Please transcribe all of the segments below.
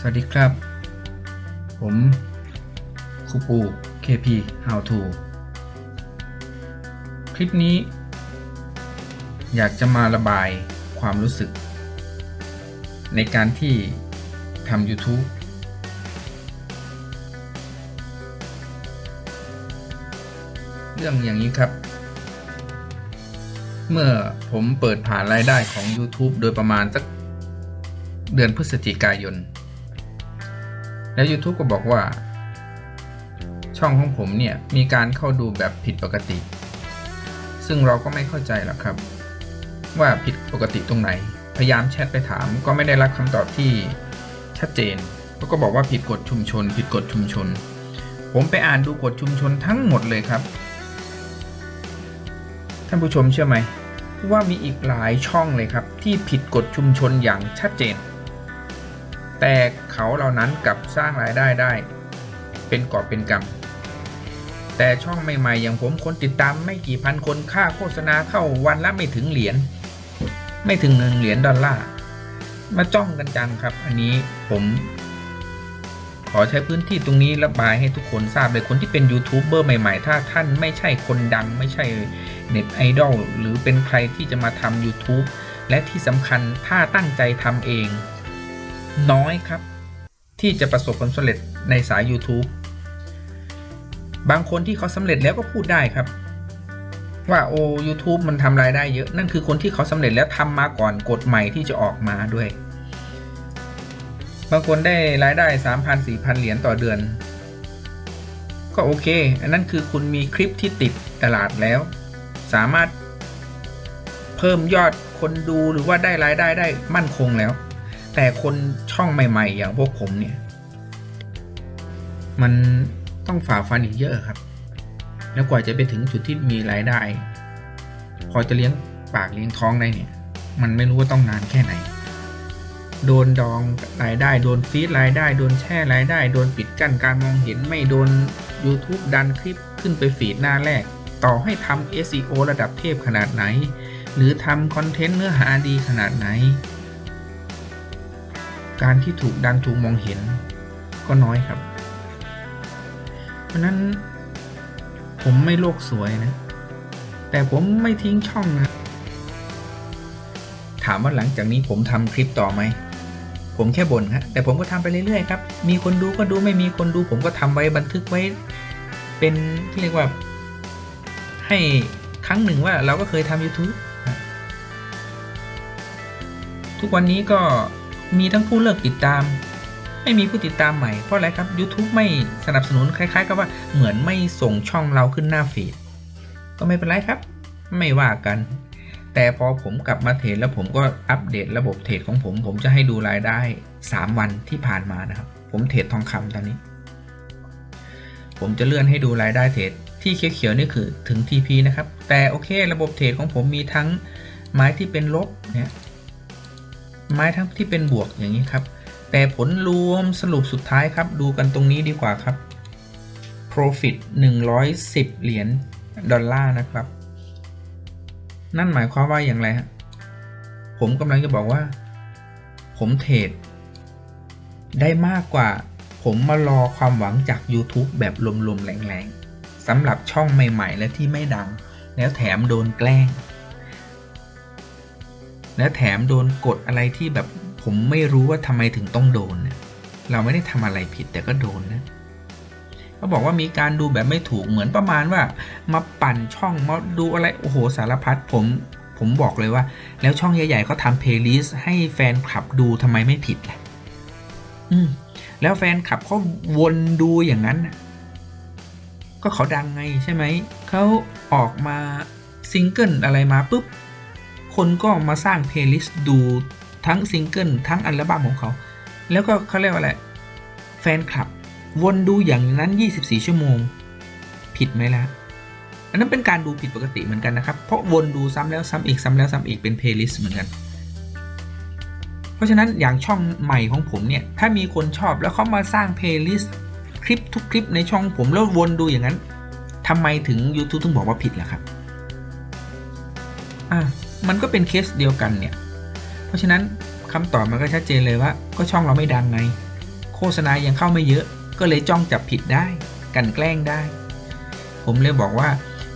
สวัสดีครับ ผมครูปู KP How to คลิปนี้ อยากจะมาระบายความรู้สึก ในการที่ทำ YouTube เรื่องอย่างนี้ครับ เมื่อผมเปิดผ่านรายได้ของ YouTube โดยประมาณสักเดือนพฤศจิกายน แล้ว YouTube ก็บอกว่า ช่องของผมเนี่ย มีการเข้าดูแบบผิดปกติ ซึ่งเราก็ไม่เข้าใจหรอกครับ ว่าผิดปกติตรงไหน พยายามแชทไปถามก็ไม่ได้รับคำตอบที่ชัดเจนเขาก็บอกว่าผิดกฎชุมชน ผิดกฎชุมชน ผมไปอ่านดูกฎชุมชนทั้งหมดเลยครับ ท่านผู้ชมเชื่อไหมว่ามีอีกหลายช่องเลยครับ ที่ผิดกฎชุมชนอย่างชัดเจน แต่เขาเหล่านั้นกลับสร้างรายได้ได้ เป็นกอบเป็นกำแต่ช่องใหม่ๆ อย่างผมคนติดตามไม่กี่พันคนค่าโฆษณาเข้าวันละไม่ถึงเหรียญไม่ถึงหนึ่งเหรียญดอลลาร์มาจ้องกันจังครับ อันนี้ผม ขอใช้พื้นที่ตรงนี้ระบายให้ทุกคนทราบเลยคนที่เป็นยูทูบเบอร์ใหม่ๆ ถ้าท่านไม่ใช่คนดัง ไม่ใช่เน็ตไอดอลหรือเป็นใครที่จะมาทำ YouTube และที่สำคัญถ้าตั้งใจทำเอง น้อยครับ ที่จะประสบผลสำเร็จในสาย YouTube บางคนที่เขาสำเร็จแล้วก็พูดได้ครับ ว่าโอ้ YouTube มันทำรายได้เยอะนั่นคือคนที่เขาสำเร็จแล้วทำมาก่อนกฎใหม่ที่จะออกมาด้วย บางคนได้รายได้ 3,000 4,000 เหรียญต่อเดือน ก็โอเค อันนั้นคือคุณมีคลิปที่ติดตลาดแล้ว สามารถเพิ่มยอดคนดูหรือว่าได้รายได้ได้มั่นคงแล้ว แต่คนช่องใหม่ ๆ อย่างพวกผมเนี่ย มันต้องฝ่าฟันอีกเยอะครับ แล้วกว่าจะไปถึงจุดที่มีรายได้ พอจะเลี้ยงปากเลี้ยงท้องได้เนี่ย มันไม่รู้ว่าต้องนานแค่ไหน โดนดองรายได้โดนฟีดรายได้ โดนแช่รายได้ โดนปิดกั้นการมองเห็นไม่โดน YouTube ดันคลิปขึ้นไปฟีดหน้าแรก ต่อให้ทำ SEO ระดับเทพขนาดไหน หรือทำคอนเทนต์เนื้อหาดีขนาดไหน การที่ถูกดันถูกมองเห็นก็น้อยครับ เพราะนั้นผมไม่โลกสวยนะ แต่ผมไม่ทิ้งช่องนะ ถามว่าหลังจากนี้ผมทำคลิปต่อไหม ผมแค่บ่นครับแต่ผมก็ทำไปเรื่อยๆครับ มีคนดูก็ดูไม่มีคนดูผมก็ทำไว้บันทึกไว้ เป็นที่เรียกว่า ให้ครั้งหนึ่งว่าเราก็เคยทำ YouTube ทุกวันนี้ก็ มีทั้งผู้เลิกติดตาม ไม่มีผู้ติดตามใหม่เพราะอะไรครับ YouTube ไม่สนับสนุนคล้าย ๆ กับว่าเหมือนไม่ส่งช่องเราขึ้นหน้าฟีดก็ไม่เป็นไรครับ ไม่ว่ากัน แต่พอผมกลับมาเทรดแล้วผมก็อัปเดตระบบเทรดของผม ผมจะให้ดูรายได้ 3 วันที่ผ่านมานะครับ ผมเทรดทองคำตอนนี้ ผมจะเลื่อนให้ดูรายได้เทรดที่เขียวๆนี่คือถึง TP นะครับ แต่โอเค ระบบเทรดของผมมีทั้งไม้ที่เป็นลบเนี่ย ไม้ทั้งที่เป็นบวกอย่างนี้ครับ แต่ผลรวมสรุปสุดท้ายครับ ดูกันตรงนี้ดีกว่าครับ profit 110 เหรียญดอลลาร์นะครับ นั่นหมายความว่าอย่างไรฮะผมกำลังจะบอกว่า ผมเทรดได้มากกว่า ผมมารอความหวังจาก YouTube แบบลมๆแรงๆสำหรับช่องใหม่ ๆ และที่ไม่ดัง แล้วแถมโดนแกล้ง แล้วแถมโดนกดอะไรที่แบบผมไม่รู้ว่าทำไมถึงต้องโดนเนี่ยเราไม่ได้ทำอะไรผิดแต่ก็โดนนะเขาบอกว่ามีการดูแบบไม่ถูกเหมือนประมาณว่า มาปั่นช่องมาดูอะไรโอ้โหสารพัดผมผมบอกเลยว่า แล้วช่องใหญ่ๆเขาทำเพลย์ลิสต์ให้แฟนคลับดูทำไมไม่ผิดล่ะอืมแล้วแฟนคลับเขาวนดูอย่างนั้นก็เขาดังไงใช่ไหมเขาออกมาซิงเกิลอะไรมาปุ๊บ คนก็มาสร้างเพลย์ลิสต์ดูทั้งซิงเกิลทั้งอัลบั้มของเขา แล้วก็เขาเรียกว่าอะไร แฟนคลับ วนดูอย่างนั้น 24 ชั่วโมง ผิดไหมล่ะ อันนั้นเป็นการดูผิดปกติเหมือนกันนะครับ เพราะวนดูซ้ำแล้วซ้ำอีกซ้ำแล้วซ้ำอีกเป็นเพลย์ลิสต์เหมือนกัน เพราะฉะนั้นอย่างช่องใหม่ของผมเนี่ย ถ้ามีคนชอบแล้วเขามาสร้างเพลย์ลิสต์คลิปทุกคลิปในช่องผมแล้ววนดูอย่างนั้นทำไมถึง YouTube ถึงบอกว่าผิดล่ะครับ อะ มันก็เป็นเคสเดียวกันเนี่ย เพราะฉะนั้นคำตอบมันก็ชัดเจนเลยว่า ก็ช่องเราไม่ดังไง โฆษณายังเข้าไม่เยอะ ก็เลยจ้องจับผิดได้ กันแกล้งได้ ผมเลยบอกว่า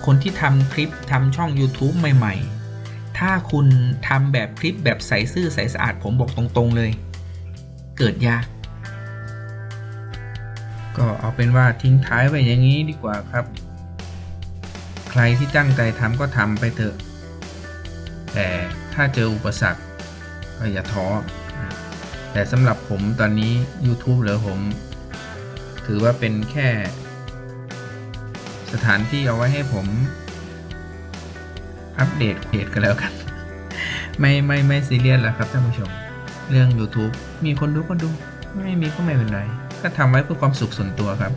คนที่ทำคลิปทำช่อง YouTube ใหม่ ๆ ถ้าคุณทำแบบคลิปแบบใสซื่อใสสะอาด ผมบอกตรงๆเลย เกิดยากก็เอาเป็นว่าทิ้งท้ายไว้อย่างนี้ดีกว่าครับ ใครที่ตั้งใจทำก็ทำไปเถอะ แต่ถ้าเจออุปสรรคก็อย่าท้อ แต่สำหรับผมตอนนี้ YouTube เหลือผม ถือว่าเป็นแค่ สถานที่เอาไว้ให้ผม อัปเดตเพจกันแล้วกัน ไม่ไม่ไม่ซีเรียสแล้วครับท่านผู้ชม เรื่อง YouTube มีคนดูก็ดู ไม่มีก็ไม่เป็นไร ก็ทำไว้เพื่อความสุขส่วนตัวครับ